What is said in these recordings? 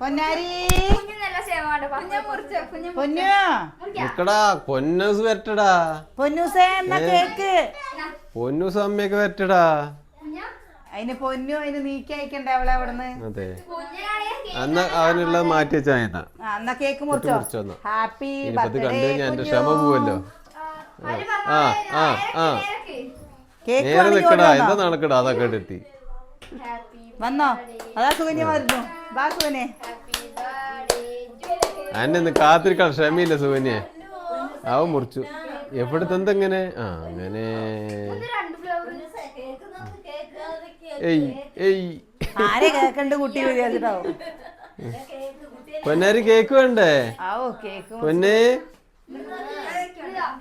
പൊന്നാരി. പൊന്നു. നിക്കടാ പൊന്നൂസ് വരട്ടടാ പൊന്നൂസേ എന്നാ കേക്ക്? പൊന്നൂസ് അമ്മയൊക്കെ വരട്ടടാ അതിന് പൊന്നു അതിന് നീക്കി അയക്കണ്ടേ അവളെ അവിടുന്ന്? അതെ. അന്ന് അവനുള്ള മാറ്റി വെച്ചാ കേക്ക് മുറിച്ചോ? ഹാപ്പി ഇനിയിപ്പോ കണ്ടു ബർത്ത്ഡേ കഴിഞ്ഞാൽ എന്റെ ക്ഷമ പോവല്ലോ. ആ ആ ആ കേക്ക് നേരെ നിക്കടാ എന്താ നടക്കടാ? അതൊക്കെ എടുത്തി. ഹാപ്പി വന്നോ? അതാ സുകന്യ വരുന്നു ബാ സുഖനെ ഹാപ്പി ബർത്ത്ഡേ അന്നെ ഒന്ന് കാത്തിരിക്കാൻ ക്ഷമയില്ല സുകന്യെ? അവ മുറിച്ചു. എവിടുത്തെ എന്തെങ്ങനെ ആ അങ്ങനെ. രണ്ട് ഫ്ലവർ ഏയ് ഏയ്. ആരെ കേക്കണ്ട് കുട്ടി വിചാരിച്ചിട്ടാവും. പൊന്നാരി കേക്ക് വേണ്ടേ? പൊന്നേ.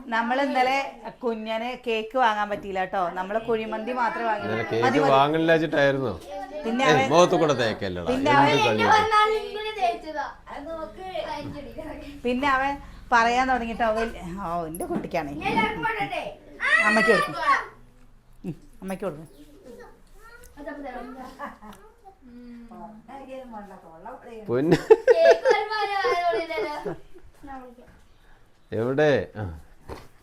നമ്മൾ ഇന്നലെ കുഞ്ഞന് കേക്ക് വാങ്ങാൻ പറ്റിയില്ല കേട്ടോ. നമ്മൾ കുഴിമന്തി മാത്രമേ വാങ്ങി കേക്ക് വാങ്ങണില്ല വെച്ചിട്ടായിരുന്നോ? പിന്നെ ഏയ് അവൻ മുഖത്ത് കൂടെ തേക്കല്ലടാ? പിന്നെ എന്ത് അവൻ പറയാൻ തുടങ്ങിട്ടോ ഓ എന്റെ കുട്ടിക്കാണേ. അമ്മയ്ക്ക് കൊടുക്കും. ഉം, അമ്മയ്ക്ക് കൊടുക്കും. പൊന്ന് എവിടെ? ആ.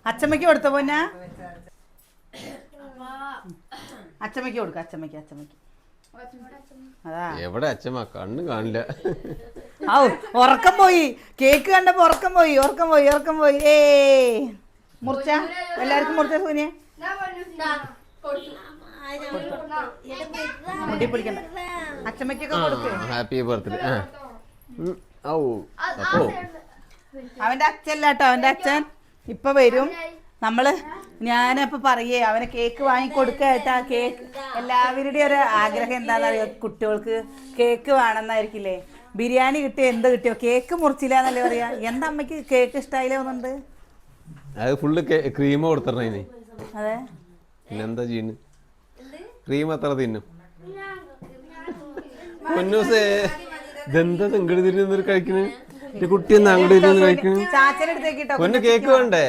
അച്ചമ്മയ്ക്ക് കൊടുത്ത പോന്ന? അച്ചമ്മയ്ക്ക് കൊടുക്ക അച്ചമ്മയ്ക്ക് അച്ചമ്മയ്ക്ക്. അതാ. എവിടെ അച്ഛമ്മ കണ്ണ് കാണില്ല. ഔ ഉറക്കം പോയി. കേക്ക് കണ്ടപ്പോ ഉറക്കം പോയി ഉറക്കം പോയി ഉറക്കം പോയി. ഏ. മുറിച്ച? എല്ലാവർക്കും മുറിച്ച സൂര്യ മുടി പിടിക്കണ്ട അച്ചമ്മയ്ക്കൊക്കെ കൊടുക്ക്. Happy birthday. ഔ. അപ്പോ. അവന്റെ അച്ഛല്ല കേട്ടോ അവന്റെ അച്ഛൻ. ഇപ്പൊ വരും. നമ്മൾ ഞാനപ്പൊ പറയേ അവന് കേക്ക് വാങ്ങി ആ കേക്ക് എല്ലാവരുടെയും ഒരു ആഗ്രഹം എന്താണെന്നറിയോ? കുട്ടികൾക്ക് കേക്ക് വേണമെന്നായിരിക്കില്ലേ? ബിരിയാണി കിട്ടിയോ എന്ത് കിട്ടിയോ? കേക്ക് മുറിച്ചില്ല എന്നല്ലേ പറയാ? എന്താ അമ്മയ്ക്ക് കേക്ക് ഇഷ്ടായില്ല ഒന്നുണ്ട് അത് ഫുള്ള് ക്രീം കൊടുത്തേ ഇനി. അതെ. പിന്നെന്താ ചെയ്യുന്നു? ക്രീം അത്ര തിന്നും? പൊന്നൂസേ ഇതെന്താ എന്റെ കുട്ടി ഒന്ന് അങ്ങോട്ട് ഇരുന്ന് കഴിക്കണം പൊന്ന് കേക്ക് വേണ്ടേ?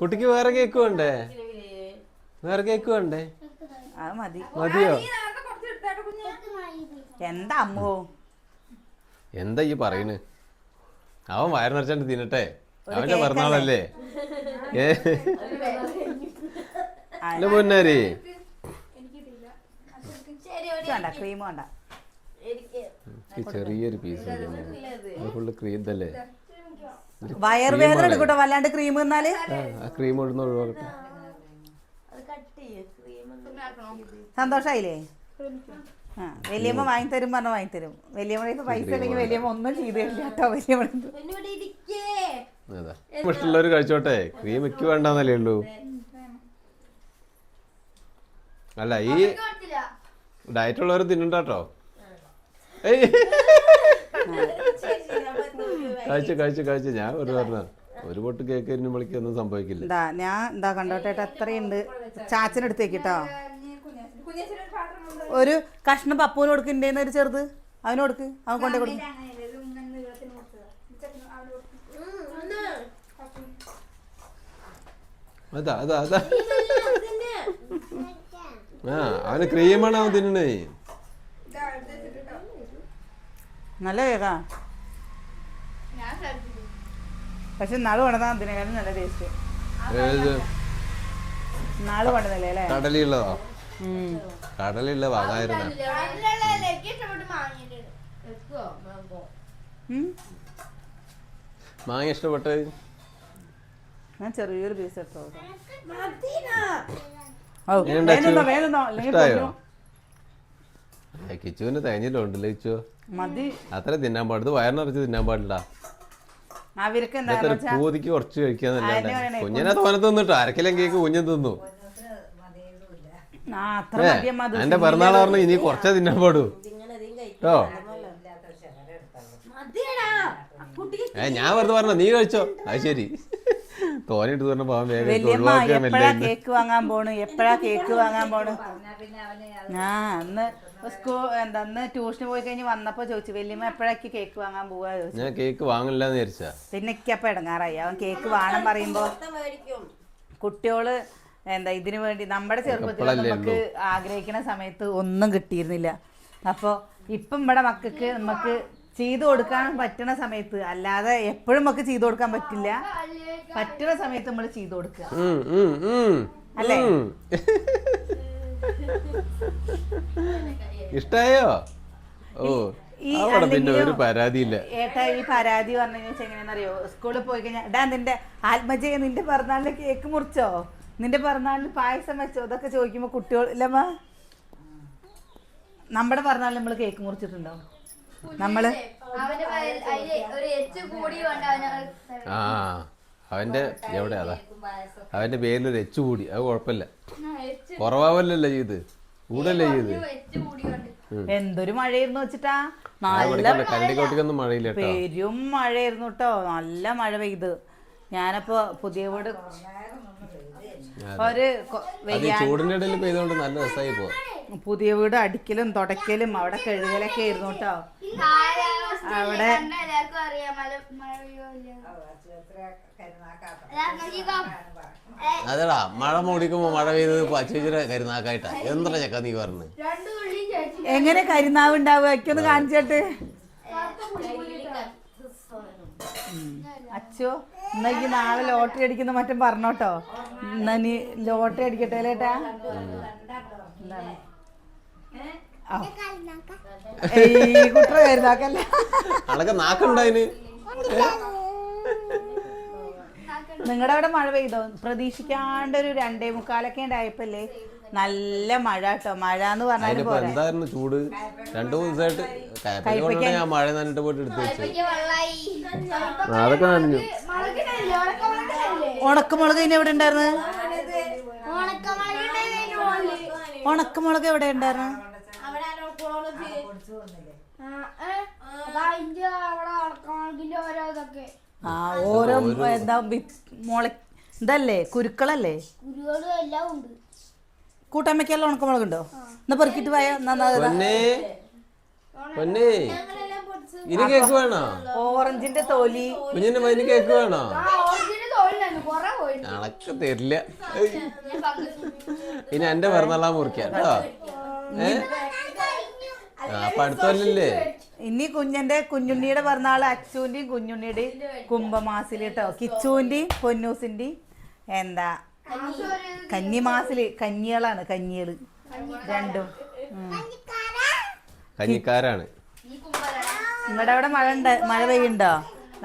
കുട്ടിക്ക് വേറെ കേക്ക് വേണ്ടേ? വേറെ കേക്ക് വേണ്ടേ? മതിയോ? എന്താ അമ്മോ? എന്താ ഈ പറയണ്? അവൻ വയറ് നിറച്ചാണ്ട് തിന്നട്ടെ. അവന്റെ പിറന്നാളല്ലേ ഏ? പൊന്നാരി. വേണ്ട ക്രീം വേണ്ട. ചെറിയൊരു പീസ് ഫുള്ള് ക്രീം ഇതല്ലേ? വയറുവേദന എടുക്കട്ടോ വല്ലാണ്ട് ക്രീം എന്നാൽ ക്രീം ഇടുന്ന ഒഴിവാക്കട്ടെ. സന്തോഷായില്ലേ? ആ വലിയമ്മ വാങ്ങി തരും പറഞ്ഞ വാങ്ങി തരും വലിയമ്മയുടെ പൈസ ഇല്ലെങ്കിൽ വലിയമ്മ ഒന്നും ചെയ്ത് തരില്ല കേട്ടോ വലിയമ്മ അതാ. ഇഷ്ടമുള്ളവർ കഴിച്ചോട്ടെ. ക്രീം എനിക്ക് വേണ്ടെന്നല്ലേ ഉള്ളൂ. അല്ല ഈ ഡയറ്റ് ഉള്ളവർ തിന്നണ്ടോ കഴിച്ചു കഴിച്ചു കഴിച്ചു. ഞാൻ ഒരു പറഞ്ഞ ഒരു പൊട്ട് കേക്ക് വിളിക്കൊന്നും സംഭവിക്കില്ല. എന്താ ഞാൻ എന്താ കണ്ടോട്ടെ എത്രയുണ്ട്? ചാച്ചനെടുത്തേക്ക് കേട്ടോ ഒരു കഷ്ണം പപ്പൂന് കൊടുക്കണ്ടേന്ന് ഒരു ചെറുത്. അവന് കൊടുക്ക് അവൻ കൊണ്ടേ കൊടുക്കും. അതാ അതാ അതാ. ആ അവന് ക്രീമാണ് അവൻ തിന്നണേ? നല്ല കേക്കാ പക്ഷെ നാൾ കൊണ്ടുവന്നാ അതിനേക്കാളും നല്ല ടേസ്റ്റ് ഏത്? നാൾ കൊണ്ടുവന്നില്ലേ അല്ലേ? കടലുള്ളതോ ഉം. കടലുള്ള വാങ്ങായിരുന്ന ഉം. മാങ്ങ ഇഷ്ടപ്പെട്ട് ഞാൻ ചെറിയൊരു പീസ് എടുത്തോ വേണ്ടോ അച്ചു? അല്ലെങ്കിൽ ഇഷ്ടായോ? പൊന്നു. കിച്ചുവിന് തേഞ്ഞില്ലോ ഉണ്ടല്ലോ കിച്ചു മതി. അത്ര തിന്നാൻ പാടില്ല. വയറിനിറച്ച് തിന്നാൻ പാടില്ല അവർക്ക് എന്താ പൂതിക്ക് കുറച്ച് കഴിക്കാന്നല്ലാണ്ട് കുഞ്ഞിനെ തോനെ തിന്നിട്ടോ? അരക്കിലും കേക്ക് കുഞ്ഞു തിന്നു. എന്റെ പിറന്നാൾ പറഞ്ഞു ഇനി കുറച്ചേ തിന്നാൻ പാടൂ. കേട്ടോ? ഏ ഞാൻ വെറുതെ പറഞ്ഞ നീ കഴിച്ചോ? അത് ശരി. തോന്നിട്ട് പറഞ്ഞ പാവം വേഗം കേക്ക് വാങ്ങാൻ പോണു? എപ്പോഴാ കേക്ക് വാങ്ങാൻ പോണു? ആ അന്ന് സ്കൂ എന്താ അന്ന് ട്യൂഷന് പോയി കഴിഞ്ഞ് വന്നപ്പോ ചോദിച്ചു വല്യമ്മ എപ്പോഴാക്കി കേക്ക് വാങ്ങാൻ പോവാ? ചോദിച്ചു. ഞാൻ കേക്ക് വാങ്ങില്ല എന്ന് വിചാരിച്ചാ. പിന്നെ എനിക്കപ്പോ ഇടങ്ങാറായി. അവൻ കേക്ക് വേണം പറയുമ്പോ കുട്ടികൾ എന്താ ഇതിനു വേണ്ടി നമ്മുടെ ചെറുപ്പത്തിൽ നമുക്ക് ആഗ്രഹിക്കുന്ന സമയത്ത് ഒന്നും കിട്ടിയിരുന്നില്ല. അപ്പോൾ ഇപ്പം ഇവിടെ മക്കൾക്ക് നമുക്ക് ചെയ്തു കൊടുക്കാൻ പറ്റുന്ന സമയത്ത് അല്ലാതെ എപ്പോഴും നമുക്ക് ചെയ്തു കൊടുക്കാൻ പറ്റില്ല. പറ്റുന്ന സമയത്ത് നമ്മൾ ചെയ്തു കൊടുക്കുക. അല്ലേ? ഇഷ്ടായോ? ഓ അവിടെ പിന്നെ ഒരു പരാതിയില്ല. ഏട്ടാ ഈ പരാതി പറഞ്ഞു എങ്ങനെയാണെന്നറിയോ? സ്കൂളിൽ പോയി കഴിഞ്ഞാൽ എടാ നിന്റെ ആത്മജയ നിന്റെ പിറന്നാളിൽ കേക്ക് മുറിച്ചോ? നിന്റെ പിറന്നാളിൽ പായസം വെച്ചോ? ഇതൊക്കെ ചോദിക്കുമ്പോൾ കുട്ടികൾ ഇല്ലമ്മ നമ്മുടെ പിറന്നാളിൽ നമ്മൾ കേക്ക് മുറിച്ചിട്ടുണ്ടോ? നമ്മൾ ആ അവന്റെ എവിടെ അതാ? അവന്റെ ഒരു എച്ച് കൂടി അത് കുഴപ്പമില്ല. കുറവാവല്ലല്ലോ ചെയ്ത് കൂടല്ലേ എന്തൊരു മഴയായിരുന്നു വെച്ചിട്ടാ? നല്ല പഠിക്കണ്ട കരടിക്കോട്ടിക്കൊന്നും മഴയില്ല പെരും മഴയായിരുന്നു കേട്ടോ. നല്ല മഴ പെയ്ത്. ഞാനപ്പോ പുതിയ വീട് ഒരു ചൂടിന്റെ ഇടയിൽ പെയ്തോണ്ട് നല്ല രസമായി പോ പുതിയ വീട് അടിക്കലും തുടക്കലും അവിടെ കഴുകലൊക്കെ ആയിരുന്നു കേട്ടോ. അവിടെ- അതെടാ മഴ മൂടിക്കുമ്പോ മഴ പെയ്തത് ചേച്ചിയുടെ കരുനാക്കായിട്ടാ. എന്താ ചക്ക നീ പറഞ്ഞു? എങ്ങനെ കരുനാവ് ഉണ്ടാവുക? എനിക്കൊന്ന് കാണിച്ചിട്ട്. അച്ചോ എന്നാ നാളെ ലോട്ടറി അടിക്കുന്ന മറ്റും പറഞ്ഞോട്ടോ. എന്നാ നീ ലോട്ടറി അടിക്കട്ടെ ലേട്ടാ എന്താണ്? കുട്ടറ കരുതാക്കല്ല അളക്കെ നാക്കുണ്ടായിന് നിങ്ങളുടെ അവിടെ മഴ പെയ്തോ? പ്രതീക്ഷിക്കാണ്ട് ഒരു രണ്ടേ മുക്കാലൊക്കെ ഉണ്ടായപ്പല്ലേ നല്ല മഴ കേട്ടോ. മഴ എന്ന് എന്തായിരുന്നു ചൂട്? രണ്ടു മൂന്ന് ദിവസമായിട്ട് ഞാൻ മഴ നന്നിട്ട് പോയിട്ട് എടുത്തു അതൊക്കെ നനഞ്ഞു. ഉണക്കമുളക് ഇനി എവിടെ ഉണ്ടായിരുന്നു? ഉണക്കമുളക് എവിടെ ഉണ്ടായിരുന്നു? അതിന്റെ അവിടെ ഉണക്കമുളകിന്റെ ഓരോ ഇതൊക്കെ. ആ ഓരോ എന്താ മുള ഇതല്ലേ കുരുക്കളല്ലേ? കുരുകളും എല്ലാം ഉണ്ട്. ഉണ്ടോ എന്നാ പെറുക്കിട്ട് പോയാ ഇനി കേക്ക് വേണോ? ഓറഞ്ചിന്റെ തോലി. കുഞ്ഞിന്റെ കേക്ക് വേണോ? തരില്ല. ഇനി എന്റെ പിറന്നാളാ മുറിക്കാം കേട്ടോ? ഏ? അപ്പൊ അടുത്തല്ലേ ഇനി കുഞ്ഞന്റെ കുഞ്ഞുണ്ണിയുടെ പിറന്നാൾ അച്ചുവിന്റെയും കുഞ്ഞുണ്ണിയുടെയും കുംഭമാസിൽ കേട്ടോ. കിച്ചുവിന്റെയും പൊന്നൂസിന്റെയും എന്താ? കന്നിമാസിൽ കഞ്ഞികളാണ് കഞ്ഞികൾ രണ്ടും. കഞ്ഞിക്കാരാണ് നിങ്ങളുടെ അവിടെ മഴ ഉണ്ട് മഴ പെയ്യുണ്ടോ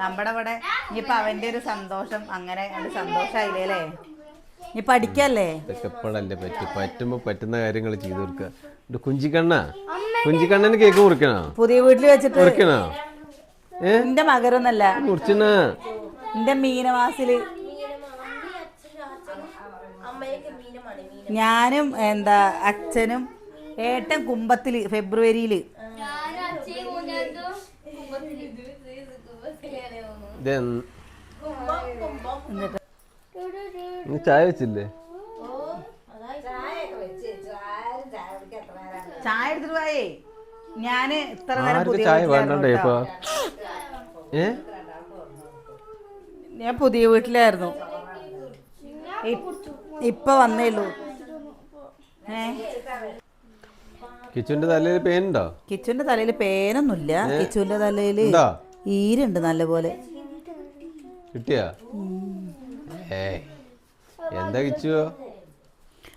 നമ്മുടെ അവിടെ ഇനിയിപ്പൊ അവന്റെ ഒരു സന്തോഷം അങ്ങനെ ഒരു സന്തോഷായില്ലേ അല്ലേ? ഇനി പഠിക്കല്ലേ? പറ്റുമ്പോ പറ്റുന്ന കാര്യങ്ങൾ ചെയ്തു കൊടുക്കുക. കുഞ്ചിക്കണ്ണ? കുഞ്ചിക്കണ്ണന് കേക്ക് മുറിക്കണോ? പുതിയ വീട്ടിൽ വെച്ചിട്ട് മുറിക്കണോ? എന്റെ മകരൊന്നല്ല. എന്റെ മീനമാസിൽ. ഞാനും എന്താ അച്ഛനും ഏട്ടൻ കുമ്പത്തിൽ ഫെബ്രുവരിയിൽ. ചായ വെച്ചില്ലേ? ചായ എടുത്തിട്ട് പോയേ. ഞാൻ ഇത്ര നേരം ആർക്ക് പുതിയ ചായ വീട്ടിലായിരുന്നു വേണ്ടേ ഇപ്പൊ? കേട്ടോ. ഏ? ഞാൻ പുതിയ വീട്ടിലായിരുന്നു. ഇ- ഇപ്പൊ വന്നേ ഉള്ളൂ. ഏ? കിച്ചുവിന്റെ തലയിൽ പേനുണ്ടോ? കിച്ചുവിന്റെ തലയിൽ പേനൊന്നുമില്ല. കിച്ചുവിന്റെ തലയിൽ ഉണ്ടോ ഈരുണ്ട് നല്ലപോലെ. കിട്ടിയാ? ഏയ്. എന്താ കിച്ചുവോ?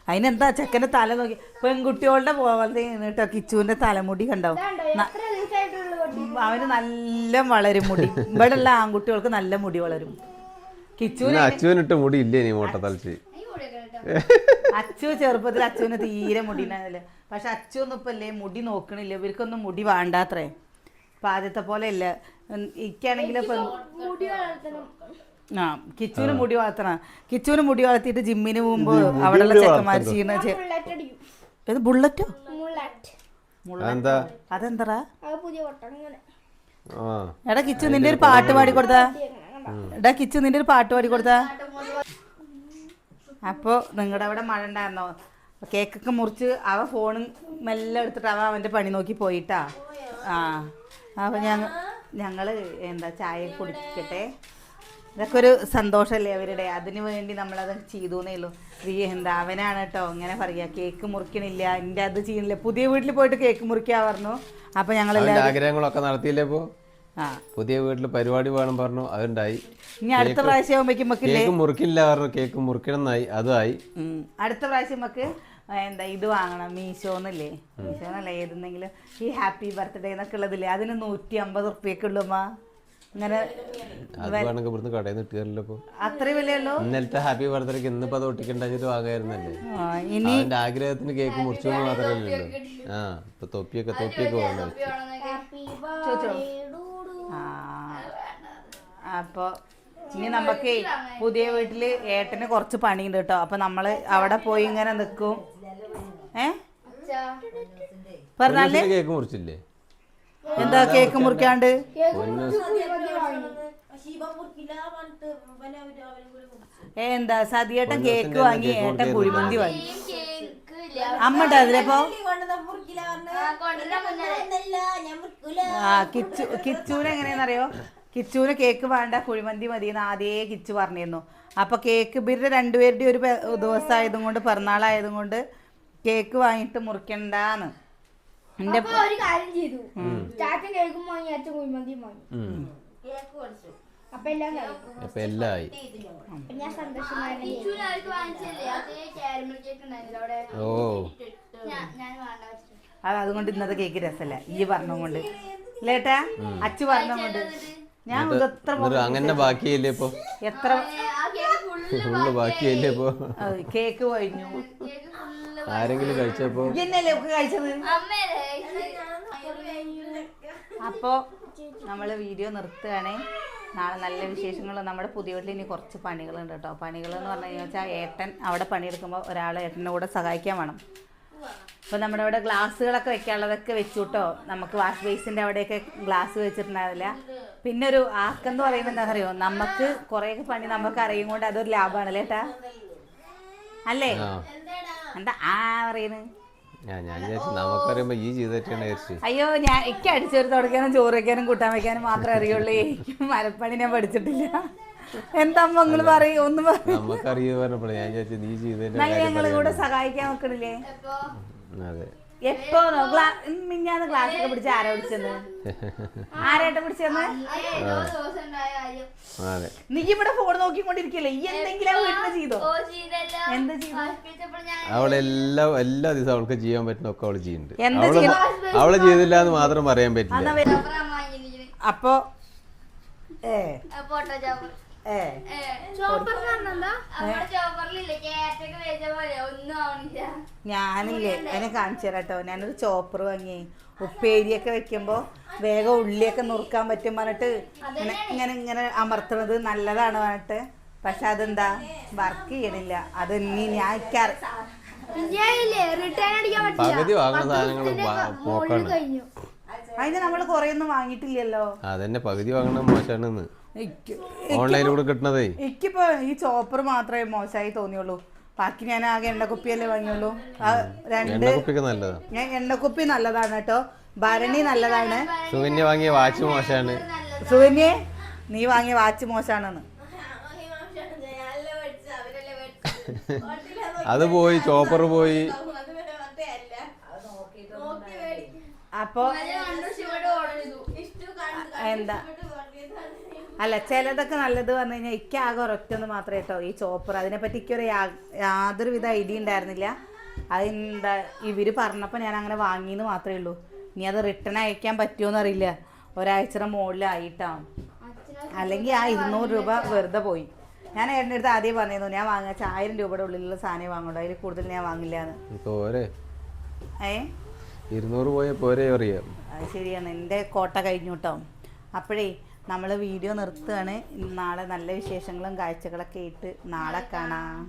അതിനെന്താ ചെക്കന്റെ തല നോക്കി. പെൺകുട്ടികളുടെ പോലത്തെ കേട്ടോ കിച്ചുവിന്റെ തലമുടി കണ്ടോ? ന- എത്ര ദിവസമായിട്ടുള്ള അവന് നല്ല വളരും മുടി. ഇവിടെ ഉള്ള ആൺകുട്ടികൾക്ക് നല്ല മുടി വളരും. കിച്ചുവിന് ഇന്ന് അച്ചുവിനിട്ട് മുടി ഇല്ലേ നീ മോട്ട തലച്ച് അച്ചു ചെറുപ്പത്തിൽ അച്ചുവിന് തീരെ മുടി ഉണ്ടായിരുന്നില്ല. പക്ഷെ അച്ചു ഒന്നും ഇപ്പൊ അല്ലേ മുടി നോക്കണില്ല. ഇവർക്കൊന്നും മുടി വേണ്ടാത്രേ. ഇപ്പൊ ആദ്യത്തെ പോലെ ഇല്ല. ഇക്കാണെങ്കിലും ഇപ്പൊ മുടി വളർത്തണം. ആ കിച്ചുവിന് മുടി വളർത്തണം. കിച്ചുവിന് മുടി വളർത്തിയിട്ട് ജിമ്മിന് പോകുമ്പോ അവിടെയുള്ള ചെക്കന്മാർ ചെയ്യുന്ന ഏത് ബുള്ളറ്റോ അതെന്താ? എടാ കിച്ചു നിന്റെ ഒരു പാട്ട് പാടി കൊടുത്താ. എടാ കിച്ചു നിന്റെ ഒരു പാട്ട് പാടി കൊടുത്താ. അപ്പോ നിങ്ങളുടെ അവിടെ മഴ ഉണ്ടായിരുന്നോ? കേക്കൊക്കെ മുറിച്ച് അവ ഫോണും മെല്ലെ എടുത്തിട്ട് അവ അവന്റെ പണി നോക്കി പോയിട്ടാ. ആ. അപ്പൊ ഞങ്ങ ഞങ്ങൾ എന്താ ചായ കുടിക്കട്ടെ? ഇതൊക്കെ ഒരു സന്തോഷമല്ലേ അവരുടെ? അതിനു വേണ്ടി നമ്മളത് ചെയ്തു എന്നേ ഉള്ളൂ എന്താ അവനാണ് കേട്ടോ. ഇങ്ങനെ പറയാ കേക്ക് മുറിക്കണില്ല. എന്റെ അത് ചെയ്യണില്ല. പുതിയ വീട്ടിൽ പോയിട്ട് കേക്ക് മുറിക്കാ പറഞ്ഞു. അപ്പൊ ഞങ്ങൾ ആഗ്രഹങ്ങളൊക്കെ നടത്തിയില്ലേ ഇപ്പൊ? ആ. പുതിയ വീട്ടിൽ പരിപാടി വേണം പറഞ്ഞു. അതുണ്ടായി. ഇനി അടുത്ത പ്രാവശ്യം കേക്ക് മുറിക്കില്ല പറഞ്ഞു. കേക്ക് മുറിക്കണമെന്നായി അതായി. അടുത്ത പ്രാവശ്യം നമുക്ക് എന്താ ഇത് വാങ്ങണം. മീശോന്നല്ലേ മീശോന്നല്ലേ ഏതെന്നെങ്കിലും ഈ ഹാപ്പി ബർത്ത്ഡേ എന്നൊക്കെ ഉള്ളതില്ലേ? അതിന് നൂറ്റി അമ്പത് ഉറുപ്പ്യൊക്കെ ഉള്ളുമ്മ ഇങ്ങനെ ഇന്നലത്തെ ഹാപ്പി ബർത്ത്ഡേക്ക് ഇന്നിപ്പോ അത് ഒട്ടിക്കണ്ടാഞ്ഞിട്ട് വാങ്ങായിരുന്നല്ലേ? ആ, ഇനി ആഗ്രഹത്തിന് കേക്ക് മുറിച്ചു ആ ഇപ്പൊ തൊപ്പിയൊക്കെ തൊപ്പിയൊക്കെ വേണം ഹാപ്പി ചോദിച്ചോ. ആ അപ്പൊ ഇനി നമുക്ക് പുതിയ വീട്ടിൽ ഏട്ടന് കുറച്ച് പണിയുണ്ട് കേട്ടോ. അപ്പൊ നമ്മൾ അവിടെ പോയി ഇങ്ങനെ നിക്കും ഏ? പറഞ്ഞാൽ കേക്ക് മുറിച്ചില്ലേ? എന്താ കേക്ക് മുറിക്കാണ്ട്? ഏ എന്താ സതിയേട്ടൻ കേക്ക് വാങ്ങി ഏട്ടൻ കുഴിമന്തി വാങ്ങി. അമ്മ അതിലപ്പോ ആ കിച്ചു കിച്ചൂന് എങ്ങനെയാണെന്നറിയോ കിച്ചൂന് കേക്ക് വേണ്ട കുഴിമന്തി മതി എന്ന് ആദ്യേ കിച്ചു പറഞ്ഞിരുന്നു. അപ്പൊ കേക്ക് ഇവരുടെ രണ്ടുപേരുടെ ഒരു ദിവസമായതും കൊണ്ട് പിറന്നാളായതും കൊണ്ട് കേക്ക് വാങ്ങിയിട്ട് മുറിക്കണ്ടാന്ന്. എന്റെ അപ്പൊ ഒരു കാര്യം ചെയ്തു. ചാച്ചൻ കേൾക്കും വാങ്ങി അച്ഛൻ കുഴിമന്തിയും വാങ്ങി. ഉം. അപ്പൊ എല്ലാം കഴിക്കും അപ്പൊ എല്ലാം ആയി അപ്പൊ ഞാൻ സന്തോഷമായി ഓ. അത് അതുകൊണ്ട് ഇന്നത്തെ കേക്ക് രസമല്ല ഈ പറഞ്ഞുകൊണ്ട് ലേട്ടാ അച്ചു പറഞ്ഞുകൊണ്ട് ഞാൻ ഇതെത്ര എന്നിട്ട് അങ്ങനെ ബാക്കിയല്ലേ ഇപ്പൊ? എത്ര ഫുള്ള് ബാക്കിയല്ലേ ഇപ്പൊ? കേക്ക് കഴിഞ്ഞു. ആരെങ്കിലും കഴിച്ചപ്പോ ഒക്കെ കഴിച്ചത്? അപ്പോ നമ്മൾ വീഡിയോ നിർത്തുകയാണേ. നാളെ നല്ല വിശേഷങ്ങൾ നമ്മുടെ പുതിയ വീട്ടിൽ ഇനി കുറച്ച് പണികളുണ്ട് കേട്ടോ. പണികൾ എന്ന് പറഞ്ഞു കഴിഞ്ഞാൽ ഏട്ടൻ അവിടെ പണിയെടുക്കുമ്പോൾ ഒരാൾ ഏട്ടന്റെ കൂടെ സഹായിക്കാൻ വേണം. അപ്പോൾ നമ്മുടെ അവിടെ ഗ്ലാസ്സുകളൊക്കെ വെക്കാനുള്ളതൊക്കെ വെച്ചു കേട്ടോ നമുക്ക് വാഷ് ബേസിന്റെ അവിടെയൊക്കെ ഗ്ലാസ് വെച്ചിട്ടുണ്ടാവില്ല പിന്നെ ഒരു ആക്കെന്ന് പറയുമ്പോൾ എന്താ അറിയോ നമുക്ക് കുറേയൊക്കെ പണി നമുക്ക് അറിയും കൊണ്ട് അതൊരു ലാഭമാണല്ലേ ഏട്ടാ? അല്ലേ? എന്താ ആ പറയുന്നത് ഞാൻ നമുക്കറിയുമ്പോ ഈ ചെയ്തിട്ടാണ് അയ്യോ ഞാൻ എനിക്ക് അടിച്ചൊരു തുടക്കാനും ചോറ് വയ്ക്കാനും കൂട്ടാൻ വെക്കാനും മാത്രമേ അറിയുള്ളൂ. എനിക്ക് മരപ്പണി ഞാൻ പഠിച്ചിട്ടില്ല. എന്താ നിങ്ങൾ പറയും? ഒന്ന് പറയൂ പറഞ്ഞപ്പോഴേ ഞാൻ നീ കാര്യം ഞങ്ങൾ കൂടെ സഹായിക്കാൻ നോക്കണില്ലേ. അതെ. എപ്പോ മിഞ്ഞാന്ന് ക്ലാസ്സൊക്കെ പിടിച്ച് ആരാ പിടിച്ചത് ആരായിട്ട് പിടിച്ചെന്ന് അതെ. നീ ഇവിടെ ഫോൺ നോക്കിക്കൊണ്ടിരിക്കല്ലേ? ഈ എന്തെങ്കിലും വീട്ടിൽ ചെയ്തോ? എന്ത് ചെയ്തു? അവളെല്ലാ എല്ലാ ദിവസവും അവൾക്ക് ചെയ്യാൻ പറ്റുന്ന ഒക്കെ അവൾ ചെയ്യുന്നുണ്ട്. എന്താ അവൾ ചെയ്തില്ല എന്ന് മാത്രം പറയാൻ പറ്റില്ല. അപ്പൊ ഏ. ഏ. ഞാനില്ലേ അതിനെ കാണിച്ചു തരാട്ടോ ഞാനൊരു ചോപ്പർ വാങ്ങി ഉപ്പേരിയൊക്കെ വെക്കുമ്പോ വേഗം ഉള്ളിയൊക്കെ നുറുക്കാൻ പറ്റും പറഞ്ഞിട്ട് ഇങ്ങനെ ഇങ്ങനെ അമർത്തുന്നത് നല്ലതാണ് പറഞ്ഞിട്ട്. പക്ഷെ അതെന്താ? വർക്ക് ചെയ്യണില്ല. അത് ഇനി ഞാൻ പകുതി വാങ്ങുന്ന സാധനങ്ങൾ അതിന് നമ്മൾ കൊറേ ഒന്നും വാങ്ങിയിട്ടില്ലല്ലോ. അതന്നെ പകുതി വാങ്ങണ മോശമാണെന്ന് ഓൺലൈനിലൂടെ കിട്ടണതേ. എനിക്കിപ്പോ ഈ ചോപ്പർ മാത്രമേ മോശമായി തോന്നിയുള്ളൂ. ബാക്കി ഞാൻ ആകെ എണ്ണക്കുപ്പിയല്ലേ വാങ്ങിയുള്ളൂ. ആ രണ്ട് നല്ലതാ. ഞാൻ എണ്ണക്കുപ്പി നല്ലതാണ് കേട്ടോ. ഭരണി നല്ലതാണ്. സുകന്യ വാങ്ങിയ വാച്ച് മോശമാണ് സുകന്യെ നീ വാങ്ങിയ വാച്ച് മോശാണെന്ന്. അത് പോയി ചോപ്പർ പോയി. അപ്പോ എന്താ? അല്ല ചിലതൊക്കെ നല്ലത് പറഞ്ഞു കഴിഞ്ഞാൽ എനിക്ക് ആകെ ഒരൊറ്റൊന്ന് മാത്രമേ കേട്ടോ ഈ ചോപ്പർ. അതിനെപ്പറ്റി ഇക്കൊരു യാതൊരു യാതൊരുവിധ ഐഡിയ ഉണ്ടായിരുന്നില്ല അതെന്താ ഇവർ പറഞ്ഞപ്പോൾ ഞാൻ അങ്ങനെ വാങ്ങിയെന്ന് മാത്രമേ ഉള്ളൂ. ഇനി അത് റിട്ടേൺ അയക്കാൻ പറ്റുമോന്ന് അറിയില്ല. ഒരാഴ്ചയുടെ മുകളിലായിട്ടാണ് അല്ലെങ്കിൽ ആ ഇരുന്നൂറ് രൂപ വെറുതെ പോയി. ഞാൻ ഏട്ടന്റെ അടുത്ത് ആദ്യം പറഞ്ഞിരുന്നു ഞാൻ വാങ്ങാ ആയിരം രൂപയുടെ ഉള്ളിലുള്ള സാധനം വാങ്ങുള്ളൂ. അതിൽ കൂടുതൽ ഞാൻ വാങ്ങില്ല എന്ന് ഏ? ഇരുന്നൂറ് പോയ പോരെ അറിയാം. ശരിയാണ്. എന്റെ കോട്ട കഴിഞ്ഞു കേട്ടോ അപ്പോഴേ നമ്മൾ വീഡിയോ നിർത്തുകയാണ്. നാളെ നല്ല വിശേഷങ്ങളും കാഴ്ചകളൊക്കെ ഇട്ട് നാളെ കാണാം.